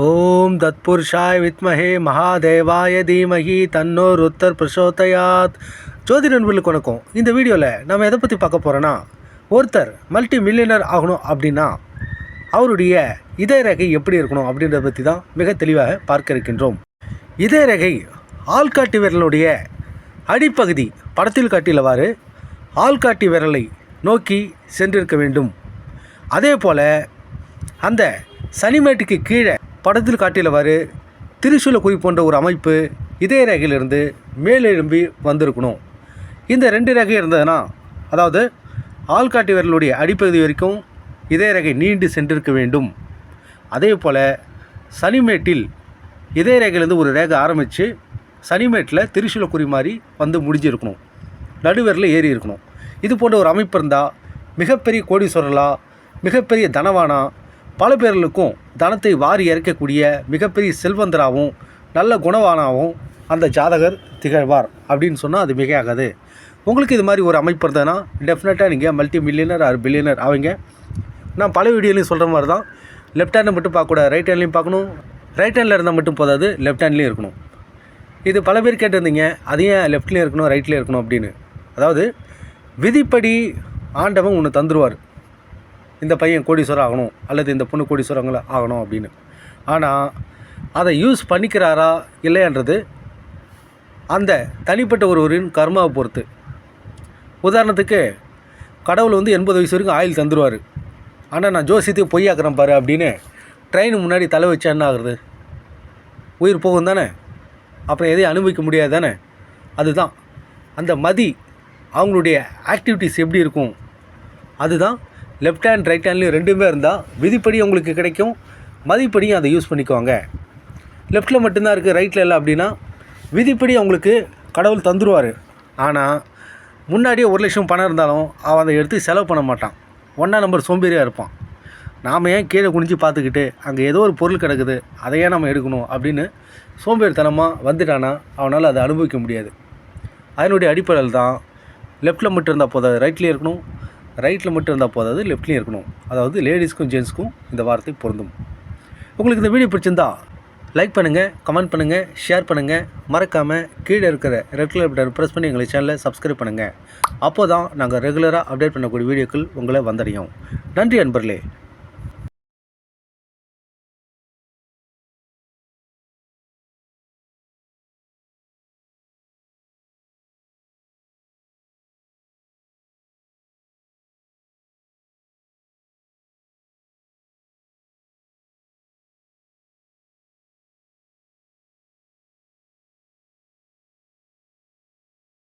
ஓம் தத்புருஷாய் வித்மஹே மகாதேவாய தீமகி தன்னோர் உத்தர் பிரசோதயாத். ஜோதி நண்பர்களுக்கு வணக்கம். இந்த வீடியோவில் நம்ம எதை பற்றி பார்க்க போகிறோன்னா ஒருத்தர் மல்டி மில்லியனர் ஆகணும் அப்படின்னா அவருடைய இதய ரேகை எப்படி இருக்கணும் அப்படின்றத பற்றி தான் மிக தெளிவாக பார்க்க இருக்கின்றோம். இதய ரேகை ஆள்காட்டி விரலுடைய அடிப்பகுதி படத்தில் காட்டியவாறு ஆள்காட்டி விரலை நோக்கி சென்றிருக்க வேண்டும். அதே போல் அந்த சனிமேட்டுக்கு கீழே படத்தில் காட்டியவாறு திரிசூல குறி போன்ற ஒரு அமைப்பு இதய ரேகையிலிருந்து மேலெழும்பி வந்திருக்கணும். இந்த ரெண்டு ரேகை இருந்ததுன்னா அதாவது ஆள்காட்டி விரலுடைய அடிப்பகுதி வரைக்கும் இதய ரேகை நீண்டு சென்றிருக்க வேண்டும். அதே போல் சனிமேட்டில் இதய ரேகையிலேருந்து ஒரு ரேகை ஆரம்பித்து சனிமேட்டில் திரிசூல குறி மாதிரி வந்து முடிஞ்சிருக்கணும். நடுவரில் ஏறி இருக்கணும். இது போன்ற ஒரு அமைப்பு இருந்தால் மிகப்பெரிய கோடீஸ்வரலா மிகப்பெரிய தனவானா பல பேர்களுக்கும் தனத்தை வாரி இறைக்கக்கூடிய மிகப்பெரிய செல்வந்தராகவும் நல்ல குணவானாகவும் அந்த ஜாதகர் திகழ்வார் அப்படின்னு சொன்னால் அது மிகையாகாது. உங்களுக்கு இது மாதிரி ஒரு அமைப்பு இருந்ததுன்னா டெஃபினட்டாக நீங்கள் மல்டி மில்லியனர் ஆர் பில்லியனர் அவங்க நான் பல வீடியோலையும் சொல்கிற மாதிரி தான். லெஃப்ட் ஹேண்டை மட்டும் பார்க்கக்கூடாது ரைட் ஹேண்ட்லையும் பார்க்கணும். ரைட் ஹேண்டில் இருந்தால் மட்டும் போதாது லெஃப்ட் ஹேண்ட்லேயும் இருக்கணும். இது பல பேர் கேட்டிருந்தீங்க அது ஏன் லெஃப்ட்லேயும் இருக்கணும் ரைட்லேயும் இருக்கணும் அப்படின்னு. அதாவது விதிப்படி ஆண்டவன் ஒன்று தந்துருவார். இந்த பையன் கோடீஸ்வரர் ஆகணும் அல்லது இந்த பொண்ணு கோடீஸ்வரங்கள ஆகணும் அப்படின்னு. ஆனால் அதை யூஸ் பண்ணிக்கிறாரா இல்லையான்றது அந்த தனிப்பட்ட ஒருவரின் கர்மாவை பொறுத்து. உதாரணத்துக்கு கடவுள் வந்து எண்பது வயசு வரைக்கும் ஆயில் தந்துடுவார் ஆனால் நான் ஜோசியத்தையும் பொய்யாக்குறேன் பாரு அப்படின்னு ட்ரெயின் முன்னாடி தலை வச்சா என்ன ஆகுறது? உயிர் போகும் தானே? அப்புறம் எதையும் அனுபவிக்க முடியாது தானே? அதுதான். அந்த மதி அவங்களுடைய ஆக்டிவிட்டீஸ் எப்படி இருக்கும்? அதுதான் லெஃப்ட் ஹேண்ட் ரைட் ஹேண்ட்லேயும் ரெண்டுமே இருந்தால் விதிப்படி உங்களுக்கு கிடைக்கும். மதிப்படியும் அதை யூஸ் பண்ணிக்குவாங்க லெஃப்ட்டில் மட்டும்தான் இருக்குது ரைட்டில் இல்லை அப்படின்னா விதிப்படி அவங்களுக்கு கடவுள் தந்துடுவார் ஆனால் முன்னாடியே ஒரு லட்சம் பணம் இருந்தாலும் அவன் அதை எடுத்து செலவு பண்ண மாட்டான். ஒன்றா நம்பர் சோம்பேறியாக இருப்பான். நாம் ஏன் கீழே குனிஞ்சு பார்த்துக்கிட்டு அங்கே ஏதோ ஒரு பொருள் கிடக்குது அதை ஏன் நம்ம எடுக்கணும் அப்படின்னு சோம்பேறித்தனமாக வந்துட்டானா அவனால் அதை அனுபவிக்க முடியாது. அதனுடைய அடிப்படையில் தான் லெஃப்ட்டில் மட்டும் இருந்தால் போதாது ரைட்லேயே இருக்கணும். ரைட்டில் மட்டும் இருந்தால் போதாது லெஃப்ட்லேயும் இருக்கணும். அதாவது லேடிஸ்க்கும் ஜென்ஸ்க்கும் இந்த வார்த்தை பொருந்தும். உங்களுக்கு இந்த வீடியோ பிடிச்சிருந்தா லைக் பண்ணுங்கள் கமெண்ட் பண்ணுங்கள் ஷேர் பண்ணுங்கள் மறக்காமல் கீழே இருக்கிற ரெட் கலர் பட்டன் ப்ரெஸ் பண்ணி எங்களை சேனலை சப்ஸ்கிரைப் பண்ணுங்கள் அப்போ தான் நாங்கள் ரெகுலராக அப்டேட் பண்ணக்கூடிய வீடியோக்கள் உங்களை வந்தடையும். நன்றி அன்பர்களே.